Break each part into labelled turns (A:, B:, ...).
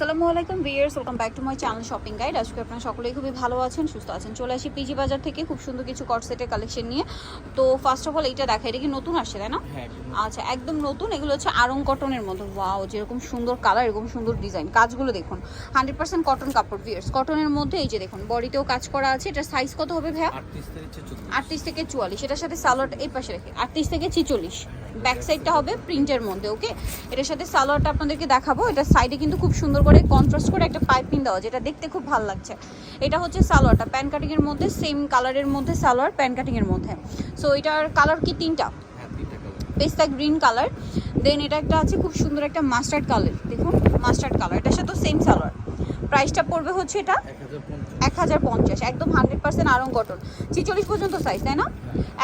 A: আসসালামু আলাইকুম viewers welcome back to my channel shopping guide. আজকে আপনারা সকলেই খুবই ভালো আছেন সুস্থ আছেন। চলে আসি পিজি বাজার থেকে খুব সুন্দর কিছু কটসেটের কালেকশন নিয়ে। তো ফার্স্ট অফ অল এইটা দেখা এটা কি নতুন আসছে তাই না?
B: হ্যাঁ
A: আচ্ছা একদম নতুন। এগুলো হচ্ছে আরং কটনের মধ্যে ওয়াও যেরকম সুন্দর কালার এরকম সুন্দর ডিজাইন কাজগুলো দেখুন হান্ড্রেড পার্সেন্ট কটন কাপড় ভিয়ার্স কটনের মধ্যে এই যে দেখুন বডিতেও কাজ করা আছে। এটা সাইজ কত হবে ভাইয়া?
B: আটত্রিশ থেকে ছেচল্লিশ।
A: আটত্রিশ থেকে চুয়াল্লিশ এটার সাথে সালোয়ার এই পাশে রেখে। আটত্রিশ থেকে ছিচল্লিশ। ব্যাক সাইডটা হবে প্রিন্টের মধ্যে ওকে? এটার সাথে সালোয়ারটা আপনাদেরকে দেখাবো। এটা সাইডে কিন্তু খুব সুন্দর করে কন্ট্রাস্ট করে একটা পাইপিং দেওয়া যেটা দেখতে খুব ভালো লাগছে। এটা হচ্ছে সালোয়ারটা প্যান কাটিং এর মধ্যে সেম কালারের মধ্যে সালোয়ার প্যান কাটিং এর মধ্যে। সো এটার কালার কি তিনটা?
B: হ্যাঁ,
A: পেস্তা গ্রিন কালার দেন এটা একটা আছে খুব সুন্দর একটা মাস্টার্ড কালার দেখুন মাস্টার্ড কালার এটার সাথে সেম সালোয়ার। প্রাইসটা পড়বে হচ্ছে এটা
B: 1050
A: এক হাজার পঞ্চাশ, একদম হান্ড্রেড পার্সেন্ট আরং কটন। ছিচল্লিশ পর্যন্ত সাইজ তাই না?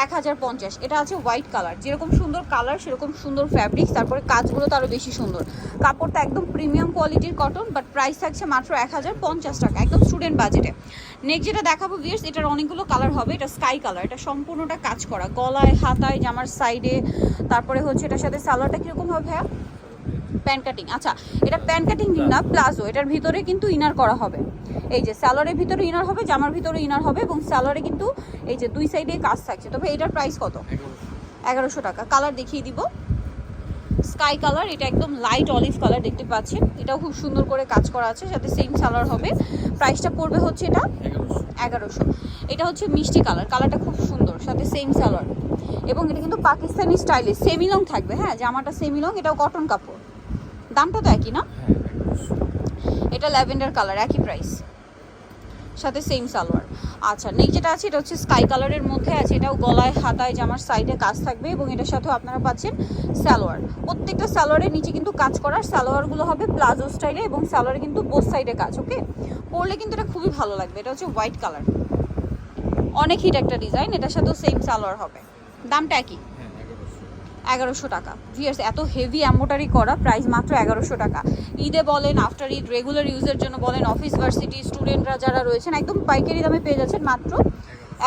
A: এক হাজার পঞ্চাশ, এটা আছে হোয়াইট কালার যেরকম সুন্দর কালার সেরকম সুন্দর ফ্যাব্রিক তারপরে কাজগুলো তো আরও বেশি সুন্দর। কাপড়টা একদম প্রিমিয়াম কোয়ালিটির কটন বাট প্রাইস থাকছে মাত্র এক হাজার পঞ্চাশ টাকা, একদম স্টুডেন্ট বাজেটে নেক্সট যেটা দেখাবো ভিয়ার্স এটার অনেকগুলো কালার হবে, এটা স্কাই কালার এটা সম্পূর্ণটা কাজ করা, গলায়, হাতায়, জামার সাইডে তারপরে হচ্ছে এটার সাথে সালোয়ারটা কীরকম হবে ভাইয়া? Pant cutting. আচ্ছা এটা প্যান কাটিং না প্লাজো। এটার ভিতরে কিন্তু ইনার করা হবে। এই যে স্যালোয়ারের ভিতরে ইনার হবে জামার ভিতরে ইনার হবে এবং স্যালোয়ারে কিন্তু এই যে দুই সাইডে কাজ থাকছে। তবে এটার প্রাইস কত? এগারোশো টাকা। কালার দেখিয়ে দিব। স্কাই কালার এটা একদম লাইট অলিভ কালার দেখতে পাচ্ছেন। এটাও খুব সুন্দর করে কাজ করা আছে সাথে সেম সালোয়ার হবে। প্রাইসটা পড়বে হচ্ছে এটা এগারোশো। এটা হচ্ছে মিষ্টি কালার কালারটা খুব সুন্দর সাথে সেম সালোয়ার এবং এটা কিন্তু পাকিস্তানি স্টাইলে সেমি লং থাকবে হ্যাঁ? জামাটা সেমি লং এটাও কটন কাপড়। দামটা তো একই না?
B: হ্যাঁ
A: এটা ল্যাভেন্ডার কালার একই প্রাইস সাথে সেম সালোয়ার। আচ্ছা নেক্সট যেটা আছে এটা হচ্ছে স্কাই কালারের মধ্যে আছে। এটাও গলায় হাতায় জামার সাইডে কাজ থাকবে এবং এটার সাথেও আপনারা পাচ্ছেন সালোয়ার। প্রত্যেকটা সালোয়ারের নিচে কিন্তু কাজ করার সালোয়ারগুলো হবে প্লাজো স্টাইলে এবং সালোয়ারে কিন্তু বোথ সাইডে কাজ ওকে পরলে কিন্তু এটা খুবই ভালো লাগবে। এটা হচ্ছে হোয়াইট কালার অনেক হিট একটা ডিজাইন এটার সাথেও সেম সালোয়ার হবে। দামটা একই।
B: 1100
A: এগারোশো টাকা। ভিয়ার্স এত হেভি অ্যাম্বোটারি করা প্রাইস মাত্র এগারোশো টাকা। ঈদে বলেন আফটার ঈদ রেগুলার ইউজের জন্য বলেন অফিস ভার্সিটি স্টুডেন্টরা যারা রয়েছেন, একদম পাইকারি দামে পেয়ে যাচ্ছেন মাত্র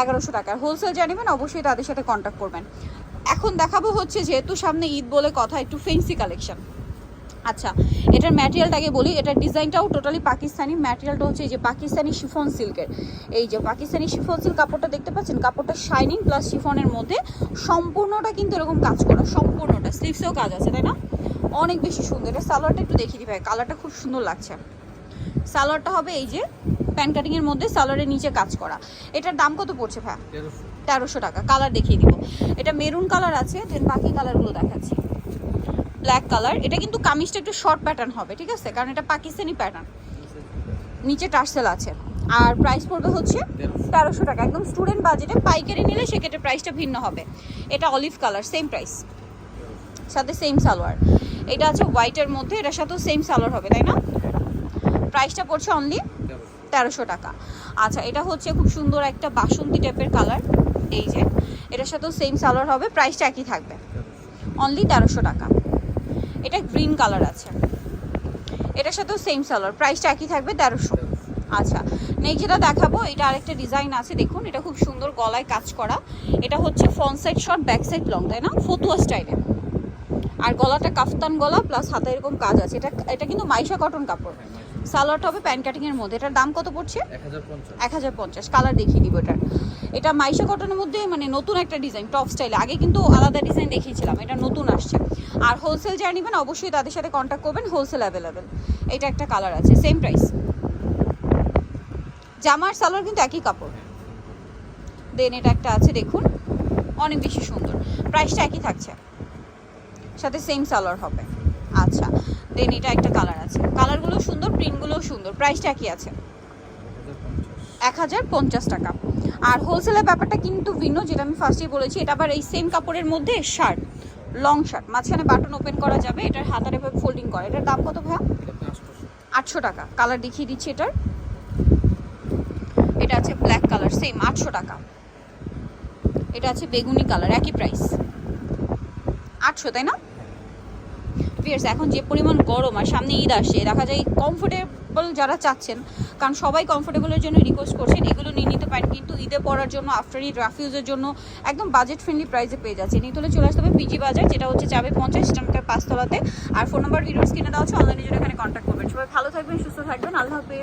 A: এগারোশো টাকার হোলসেল জানিবেন অবশ্যই তাদের সাথে কন্ট্যাক্ট করবেন। এখন দেখাবো হচ্ছে, যেহেতু সামনে ঈদ বলে কথা, একটু ফেন্সি কালেকশন আচ্ছা এটার ম্যাটেরিয়ালটাকে বলি এটার ডিজাইনটাও টোটালি পাকিস্তানি ম্যাটেরিয়ালটা হচ্ছে এই যে পাকিস্তানি শিফন সিল্কের। এই যে পাকিস্তানি শিফন সিল্ক কাপড়টা দেখতে পাচ্ছেন? কাপড়টা শাইনিং প্লাস শিফনের মধ্যে সম্পূর্ণটা কিন্তু এরকম কাজ করা সম্পূর্ণটা। স্লিভসেও কাজ আছে তাই না? অনেক বেশি সুন্দর। এটা সালোয়ারটা একটু দেখিয়ে দিই ভাই কালারটা খুব সুন্দর লাগছে। সালোয়ারটা হবে এই যে প্যান কাটিংয়ের মধ্যে সালোয়ারের নিচে কাজ করা। এটার দাম কত পড়ছে ভাই? তেরোশো। টাকা। কালার দেখিয়ে দিব। এটা মেরুন কালার আছে দেন বাকি কালারগুলো দেখাচ্ছি। ব্ল্যাক কালার এটা কিন্তু কামিজটা একটু শর্ট প্যাটার্ন হবে ঠিক আছে? কারণ এটা পাকিস্তানি প্যাটার্ন নিচে টার্সেল আছে। আর প্রাইস পড়বে হচ্ছে তেরোশো। টাকা। একদম স্টুডেন্ট বাজেটে পাইকারি নিলে সেক্ষেত্রে প্রাইসটা ভিন্ন হবে। এটা অলিভ কালার সেম প্রাইস সাথে সেম সালোয়ার। এটা আছে হোয়াইটের মধ্যে এটার সাথেও সেম সালোয়ার হবে তাই না? প্রাইসটা পড়ছে অনলি তেরোশো টাকা। আচ্ছা এটা হচ্ছে খুব সুন্দর একটা বাসন্তী টাইপের কালার এই যে এটার সাথেও সেম সালোয়ার হবে প্রাইসটা একই থাকবে। অনলি তেরোশো টাকা। এটা গ্রিন কালার আছে। এটার সাথেও সেম সালোয়ার প্রাইসটা একই থাকবে তেরোশো। আচ্ছা নেক্সট যেটা দেখাবো এটা আরেকটা ডিজাইন আছে দেখুন এটা খুব সুন্দর গলায় কাজ করা। এটা হচ্ছে front side short back side long তাই না? ফতুয়া স্টাইলে আর গলাটা কাফতান গলা প্লাস হাতে এরকম কাজ আছে। এটা এটা কিন্তু মাইশা কটন কাপড়। সালোয়ারটা হবে প্যান্ট কাটিংয়ের মধ্যে। এটার দাম কত পড়ছে?
B: 1050
A: এক হাজার পঞ্চাশ। কালার দেখিয়ে দিব এটার। এটা মাইশা কটনের মধ্যে মানে নতুন একটা ডিজাইন টপ স্টাইলে আগে কিন্তু আলাদা ডিজাইন দেখিয়েছিলাম। এটা নতুন আসছে। আর হোলসেল যারা নেবেন, অবশ্যই তাদের সাথে কন্ট্যাক্ট করবেন হোলসেল অ্যাভেলেবেল এটা একটা কালার আছে সেম প্রাইস জামার সালোয়ার কিন্তু একই কাপড়। দেন এটা একটা আছে, দেখুন, অনেক বেশি সুন্দর। প্রাইসটা একই থাকছে। সাথে সেম সালোয়ার হবে। আচ্ছা দেন এটা একটা কালার আছে। কালারগুলো সুন্দর প্রিন্টগুলোও সুন্দর। প্রাইসটা একই আছে। এক হাজার পঞ্চাশ টাকা। আর হোলসেলের ব্যাপারটা কিন্তু ভিন্ন, যেটা আমি ফার্স্টেই বলেছি। এটা আবার এই সেম কাপড়ের মধ্যে শার্ট লং শার্ট মাঝখানে বাটন ওপেন করা যাবে, এটার হাতার এভাবে ফোল্ডিং করা। এটার দাম কত
B: ভাই
A: আটশো টাকা। কালার দেখিয়ে দিচ্ছি এটার। এটা আছে ব্ল্যাক কালার সেম আটশো টাকা। এটা আছে বেগুনি কালার একই প্রাইস আটশো, তাই না? ভিয়ার্স এখন যে পরিমাণ গরম আর সামনে ঈদ আসে, দেখা যায় কমফোর্টেবল যারা চাচ্ছেন, কারণ সবাই কমফোর্টেবলের জন্য রিকোয়েস্ট করছেন, এগুলো নিয়ে নিতে পারেন, কিন্তু ঈদে পড়ার জন্য আফটার ঈদ রাফিউজের জন্য একদম বাজেট ফ্রেন্ডলি প্রাইসে পেয়ে যাচ্ছে নিয়ে তুলে চলে আসতে হবে পিজি বাজার যেটা হচ্ছে যাবে পঞ্চাশ টাকার পাঁচতলাতে। আর ফোন নাম্বার ভিডিওস কিনে দেওয়া হচ্ছে অনলাইনে জন্য এখানে কন্ট্যাক্ট করবেন। সবাই ভালো থাকবেন, সুস্থ থাকবেন, আল্লাহ হাফেজ।